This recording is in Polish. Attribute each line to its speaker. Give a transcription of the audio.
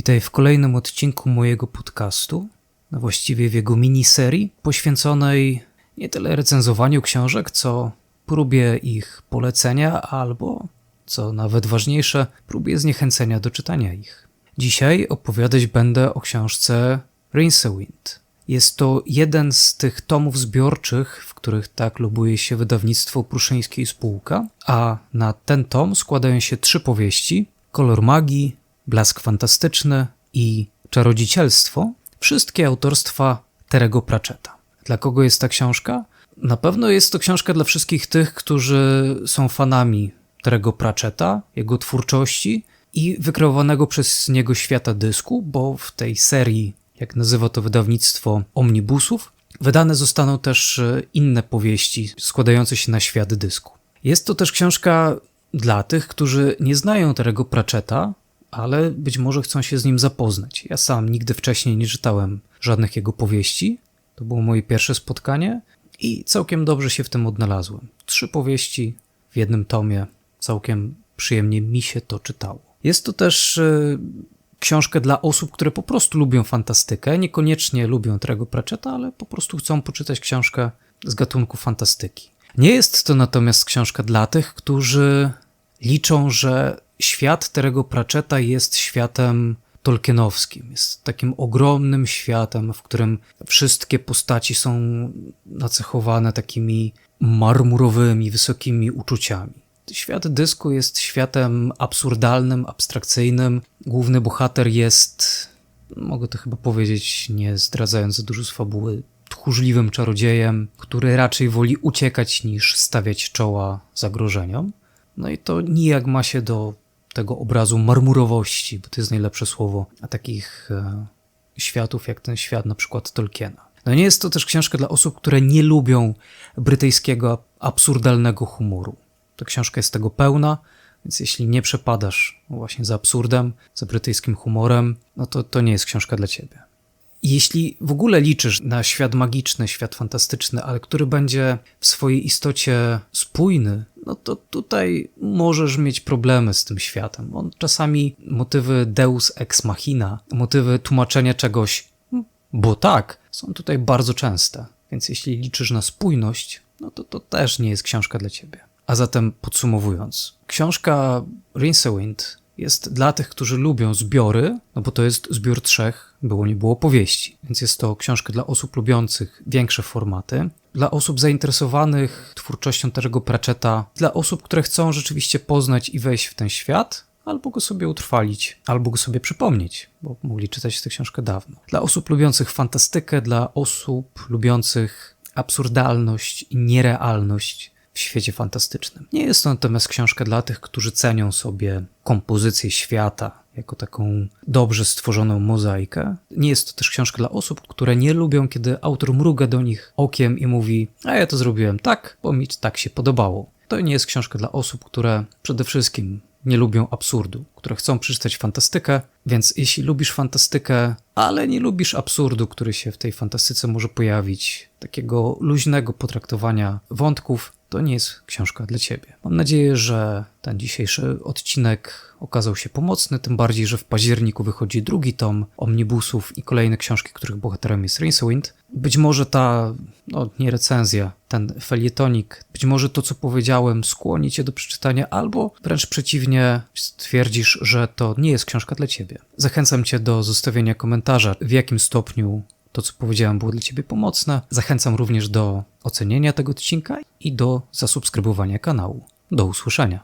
Speaker 1: Witaj w kolejnym odcinku mojego podcastu, a właściwie w jego miniserii poświęconej nie tyle recenzowaniu książek, co próbie ich polecenia albo, co nawet ważniejsze, próbie zniechęcenia do czytania ich. Dzisiaj opowiadać będę o książce Rincewind. Jest to jeden z tych tomów zbiorczych, w których tak lubuje się wydawnictwo Pruszyńskiej Spółka, a na ten tom składają się trzy powieści: Kolor magii, Blask fantastyczny i Czarodziecielstwo, wszystkie autorstwa Terego Pratchetta. Dla kogo jest ta książka? Na pewno jest to książka dla wszystkich tych, którzy są fanami Terego Pratchetta, jego twórczości i wykreowanego przez niego świata dysku, bo w tej serii, jak nazywa to wydawnictwo, omnibusów, wydane zostaną też e, inne powieści składające się na świat dysku. Jest to też książka dla tych, którzy nie znają Terego Pratchetta, ale być może chcą się z nim zapoznać. Ja sam nigdy wcześniej nie czytałem żadnych jego powieści. To było moje pierwsze spotkanie i całkiem dobrze się w tym odnalazłem. Trzy powieści w jednym tomie. Całkiem przyjemnie mi się to czytało. Jest to też y, książka dla osób, które po prostu lubią fantastykę, niekoniecznie lubią Trego Pratchetta, ale po prostu chcą poczytać książkę z gatunku fantastyki. Nie jest to natomiast książka dla tych, którzy liczą, że świat Terego Pratchetta jest światem tolkienowskim. Jest takim ogromnym światem, w którym wszystkie postaci są nacechowane takimi marmurowymi, wysokimi uczuciami. Świat dysku jest światem absurdalnym, abstrakcyjnym. Główny bohater jest, mogę to chyba powiedzieć, nie zdradzając za dużo z fabuły, tchórzliwym czarodziejem, który raczej woli uciekać niż stawiać czoła zagrożeniom. No i to nijak ma się do tego obrazu marmurowości, bo to jest najlepsze słowo, a takich e, światów jak ten świat na przykład Tolkiena. No nie jest to też książka dla osób, które nie lubią brytyjskiego absurdalnego humoru. Ta książka jest tego pełna, więc jeśli nie przepadasz właśnie za absurdem, za brytyjskim humorem, no to to nie jest książka dla ciebie. Jeśli w ogóle liczysz na świat magiczny, świat fantastyczny, ale który będzie w swojej istocie spójny, no to tutaj możesz mieć problemy z tym światem. On czasami motywy deus ex machina, motywy tłumaczenia czegoś, bo tak, są tutaj bardzo częste. Więc jeśli liczysz na spójność, no to to też nie jest książka dla ciebie. A zatem podsumowując, książka Rincewind jest dla tych, którzy lubią zbiory, no bo to jest zbiór trzech, było nie było powieści. Więc jest to książka dla osób lubiących większe formaty, dla osób zainteresowanych twórczością Terego Pratchetta, dla osób, które chcą rzeczywiście poznać i wejść w ten świat, albo go sobie utrwalić, albo go sobie przypomnieć, bo mogli czytać tę książkę dawno. Dla osób lubiących fantastykę, dla osób lubiących absurdalność i nierealność, w świecie fantastycznym. Nie jest to natomiast książka dla tych, którzy cenią sobie kompozycję świata jako taką dobrze stworzoną mozaikę. Nie jest to też książka dla osób, które nie lubią, kiedy autor mruga do nich okiem i mówi: A ja to zrobiłem tak, bo mi tak się podobało. To nie jest książka dla osób, które przede wszystkim nie lubią absurdu, które chcą przeczytać fantastykę, więc jeśli lubisz fantastykę, ale nie lubisz absurdu, który się w tej fantastyce może pojawić, takiego luźnego potraktowania wątków, to nie jest książka dla ciebie. Mam nadzieję, że ten dzisiejszy odcinek okazał się pomocny, tym bardziej, że w październiku wychodzi drugi tom omnibusów i kolejne książki, których bohaterem jest Rincewind. Być może ta, no nie recenzja, ten felietonik, być może to, co powiedziałem, skłoni cię do przeczytania, albo wręcz przeciwnie, stwierdzisz, że to nie jest książka dla ciebie. Zachęcam cię do zostawienia komentarza, w jakim stopniu to, co powiedziałem, było dla Ciebie pomocne. Zachęcam również do ocenienia tego odcinka i do zasubskrybowania kanału. Do usłyszenia.